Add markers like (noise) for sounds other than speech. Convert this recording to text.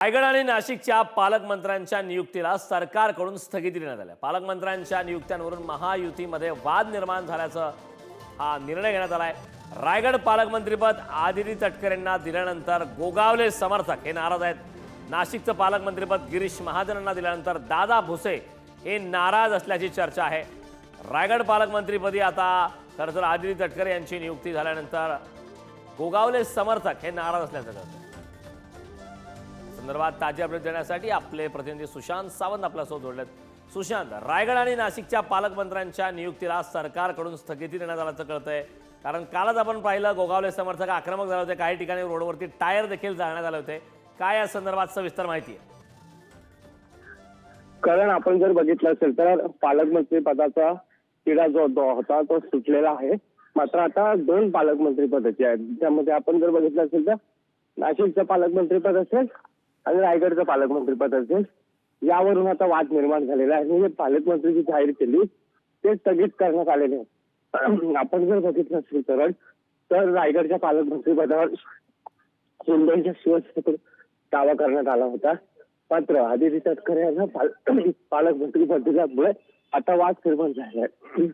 रायगड आणि नाशिकच्या पालकमंत्र्यांच्या नियुक्तीला सरकारकडून स्थगिती देण्यात आल्या पालकमंत्र्यांच्या नियुक्त्यांवरून महायुतीमध्ये वाद निर्माण झाल्याचं हा निर्णय घेण्यात आलाय. रायगड पालकमंत्रीपद आदिती तटकरेंना दिल्यानंतर गोगावले समर्थक हे नाराज आहेत. नाशिकचं पालकमंत्रीपद गिरीश महाजनांना दिल्यानंतर दादा भुसे हे नाराज असल्याची चर्चा आहे. रायगड पालकमंत्रीपदी आता खरं तर आदिती तटकरे यांची नियुक्ती झाल्यानंतर गोगावले समर्थक हे नाराज असल्याचं कळतं संदर्भात ताजी अपडेट देण्यासाठी आपले प्रतिनिधी सुशांत सावंत आपल्यासोबत जोडलेत. सुशांत रायगड आणि नाशिकच्या पालकमंत्र्यांच्या नियुक्तीला सरकारकडून स्थगिती देण्यात आल्याचं कळतंय. कारण कालच आपण पाहिलं गोगावले समर्थक आक्रमक झाले होते. काही ठिकाणी रोडवरती टायर देखील जाळण्यात आले होते. काय या संदर्भात सविस्तर माहिती आहे? कारण आपण जर बघितलं असेल तर पालकमंत्री पदाचा तिढा जो जो होता तो सुटलेला आहे. मात्र आता दोन पालकमंत्री पदाचे आहेत त्यामध्ये आपण जर बघितलं असेल तर नाशिकचं पालकमंत्री पद असेल आणि रायगडचं पालकमंत्री पद असेल. यावरून आता वाद निर्माण झालेला आहे. आणि जे पालकमंत्री जी जाहीर केली. ते स्थगित करण्यात आलेले आहे (clears throat) आपण जर बघितलं असेल तर तर रायगडच्या पालकमंत्री पदावर शिंदेच्या शिवसेनेकडून दावा करण्यात आला होता. मात्र आदिती तटकरे यांना (clears throat) पालकमंत्री पद दिल्यामुळे आता वाद निर्माण झाला आहे.